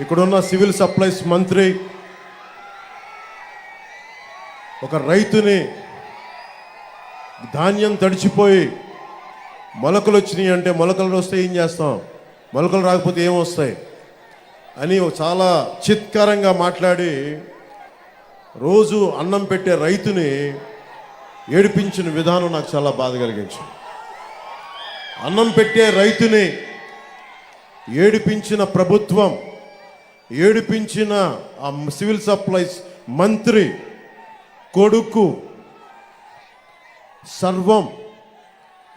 ఇక్కడున్న civil supplies మంత్రి ఒక రైతుని ధాన్యం తడిచిపోయి మొలకలు వచ్చినాయి అంటే మొలకలు వస్తే ఏం చేస్తాం? మొలకలు రాకపోతే ఏమొస్తాయి అని చాలా చిత్కారంగా మాట్లాడి రోజు అన్నం పెట్టే రైతుని ఏడిపించిన విధానం నాకు చాలా బాధ కలిగించింది. అన్నం పెట్టే రైతుని ఏడిపించిన ప్రభుత్వం ఏడిపించిన ఆ సివిల్ సప్లైస్ మంత్రి కొడుకు సర్వం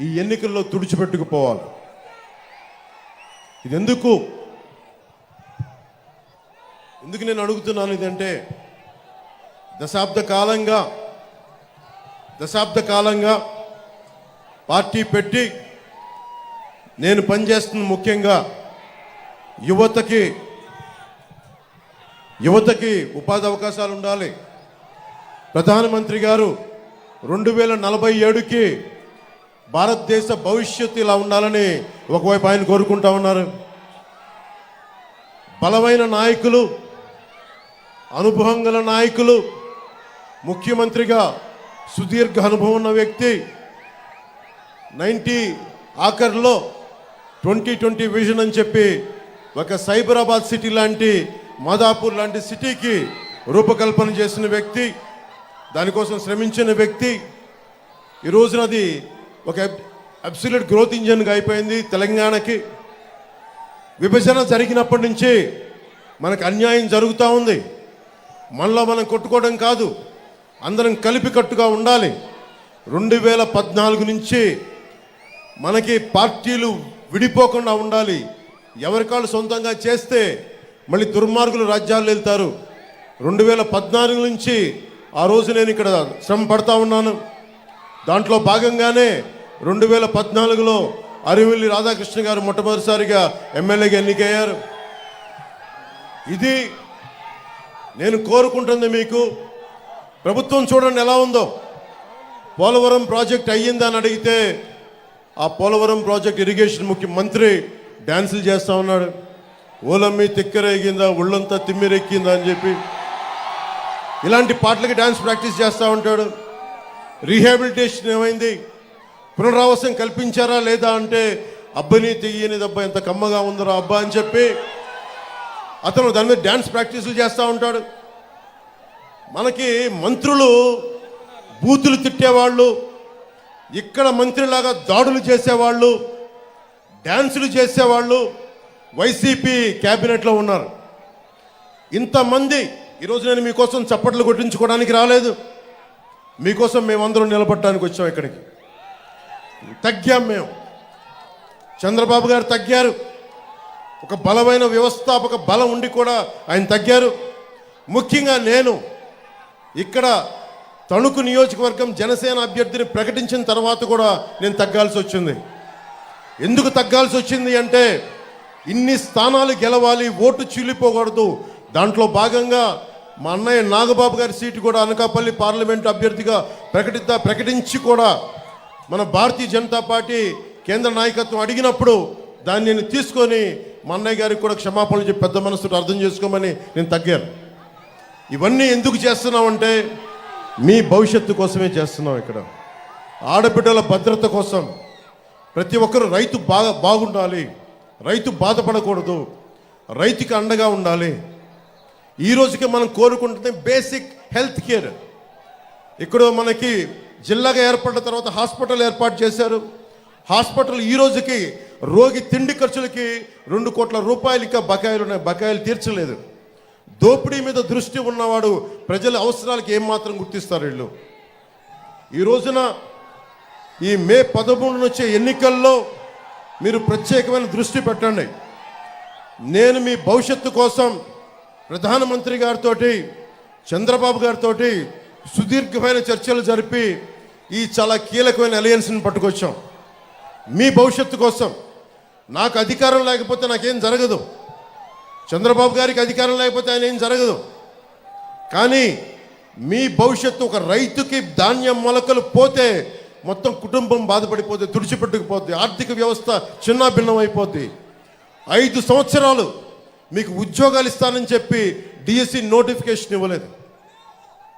ఈ ఎన్నికల్లో తుడిచిపెట్టుకుపోవాలి. ఇది ఎందుకు ఎందుకు నేను అడుగుతున్నాను ఇదంటే దశాబ్ద కాలంగా దశాబ్ద కాలంగా పార్టీ పెట్టి నేను పనిచేస్తున్న ముఖ్యంగా యువతకి యువతకి ఉపాధి అవకాశాలు ఉండాలి. ప్రధానమంత్రి గారు రెండు వేల నలభై ఏడుకి భారతదేశ భవిష్యత్తు ఇలా ఉండాలని ఒకవైపు ఆయన కోరుకుంటా ఉన్నారు. బలమైన నాయకులు అనుభవం గల నాయకులు ముఖ్యమంత్రిగా సుదీర్ఘ అనుభవం ఉన్న వ్యక్తి నైంటీ ఆఖరిలో ట్వంటీ ట్వంటీ విజన్ అని చెప్పి ఒక సైబరాబాద్ సిటీ లాంటి మాదాపూర్ లాంటి సిటీకి రూపకల్పన చేసిన వ్యక్తి దానికోసం శ్రమించిన వ్యక్తి. ఈ రోజున అది ఒక అబ్సల్యూట్ గ్రోత్ ఇంజన్గా అయిపోయింది తెలంగాణకి. విభజన జరిగినప్పటి నుంచి మనకు అన్యాయం జరుగుతూ ఉంది. మనలో మనం కొట్టుకోవడం కాదు అందరం కలిపి కట్టుగా ఉండాలి. రెండు వేల పద్నాలుగు నుంచి మనకి పార్టీలు విడిపోకుండా ఉండాలి. ఎవరికాళ్ళు సొంతంగా చేస్తే మళ్ళీ దుర్మార్గులు రాజ్యాలు వెళ్తారు. రెండు వేల పద్నాలుగు నుంచి ఆ రోజు నేను ఇక్కడ శ్రమ పడతా ఉన్నాను. దాంట్లో భాగంగానే రెండు వేల పద్నాలుగులో అరివిల్లి రాధాకృష్ణ గారు మొట్టమొదటిసారిగా ఎమ్మెల్యేగా ఎన్నికయ్యారు. ఇది నేను కోరుకుంటుంది మీకు. ప్రభుత్వం చూడండి ఎలా ఉందో. పోలవరం ప్రాజెక్ట్ అయ్యిందని అడిగితే ఆ పోలవరం ప్రాజెక్ట్ ఇరిగేషన్ ముఖ్యమంత్రి డ్యాన్సులు చేస్తూ ఉన్నాడు. ఓలమ్మి తిక్కరేగిందా ఒళ్ళంతా తిమ్మిరెక్కిందా అని చెప్పి ఇలాంటి పాటలకి డ్యాన్స్ ప్రాక్టీస్ చేస్తూ ఉంటాడు. రీహాబిలిటేషన్ ఏమైంది? పునరావాసం కల్పించారా లేదా అంటే అబ్బని తెయ్యని దెబ్బ ఎంత కమ్మగా ఉందరా అబ్బా అని చెప్పి అతను దాని మీద డ్యాన్స్ ప్రాక్టీసులు చేస్తూ ఉంటాడు. మనకి మంత్రులు బూతులు తిట్టేవాళ్ళు ఇక్కడ మంత్రిలాగా దాడులు చేసేవాళ్ళు డ్యాన్సులు చేసేవాళ్ళు వైసీపీ క్యాబినెట్లో ఉన్నారు. ఇంతమంది ఈరోజు నేను మీకోసం చప్పట్లు కొట్టించుకోవడానికి రాలేదు. మీకోసం మేమందరం నిలబడటానికి వచ్చాం ఇక్కడికి. తగ్గాం మేము. చంద్రబాబు గారు తగ్గారు. ఒక బలమైన వ్యవస్థాపక బలం ఉండి కూడా ఆయన తగ్గారు. ముఖ్యంగా నేను ఇక్కడ తణుకు నియోజకవర్గం జనసేన అభ్యర్థిని ప్రకటించిన తర్వాత కూడా నేను తగ్గాల్సి వచ్చింది. ఎందుకు తగ్గాల్సి వచ్చింది అంటే ఇన్ని స్థానాలు గెలవాలి ఓటు చీలిపోకూడదు దాంట్లో భాగంగా మా అన్నయ్య నాగబాబు గారి సీటు కూడా అనకాపల్లి పార్లమెంట్ అభ్యర్థిగా ప్రకటిద్దా ప్రకటించి కూడా మన భారతీయ జనతా పార్టీ కేంద్ర నాయకత్వం అడిగినప్పుడు దాన్ని నేను తీసుకొని మా అన్నయ్య గారికి కూడా క్షమాపణలు చెప్పి పెద్ద మనసుతో అర్థం చేసుకోమని నేను తగ్గాను. ఇవన్నీ ఎందుకు చేస్తున్నామంటే మీ భవిష్యత్తు కోసమే చేస్తున్నాం ఇక్కడ. ఆడబిడ్డల భద్రత కోసం ప్రతి ఒక్కరు రైతు బాగా బాగుండాలి. రైతు బాధపడకూడదు. రైతుకి అండగా ఉండాలి. ఈ రోజుకి మనం కోరుకుంటుంది బేసిక్ హెల్త్ కేర్ ఇక్కడ మనకి జిల్లాగా ఏర్పడిన తర్వాత హాస్పిటల్ ఏర్పాటు చేశారు. హాస్పిటల్ ఈ రోజుకి రోగి తిండి ఖర్చులకి రెండు కోట్ల రూపాయలు ఇంకా బకాయిలు ఉన్నాయి. బకాయిలు తీర్చలేదు. దోపిడీ మీద దృష్టి ఉన్నవాడు ప్రజల అవసరాలకి ఏమాత్రం గుర్తిస్తారు వీళ్ళు. ఈ రోజున ఈ మే పదమూడు వచ్చే ఎన్నికల్లో మీరు ప్రత్యేకమైన దృష్టి పెట్టండి. నేను మీ భవిష్యత్తు కోసం ప్రధానమంత్రి గారితో చంద్రబాబు గారితో సుదీర్ఘమైన చర్చలు జరిపి ఈ చాలా కీలకమైన అలయన్స్ని పట్టుకొచ్చాం. మీ భవిష్యత్తు కోసం. నాకు అధికారం లేకపోతే నాకేం జరగదు. చంద్రబాబు గారికి అధికారం లేకపోతే ఆయన ఏం జరగదు. కానీ మీ భవిష్యత్తు ఒక రైతుకి ధాన్యం మొలకలు పోతే మొత్తం కుటుంబం బాధపడిపోతే తుడిచిపెట్టుకుపోద్ది ఆర్థిక వ్యవస్థ చిన్న అయిపోద్ది ఐదు సంవత్సరాలు మీకు ఉద్యోగాలు ఇస్తానని చెప్పి డిఎస్సి నోటిఫికేషన్ ఇవ్వలేదు.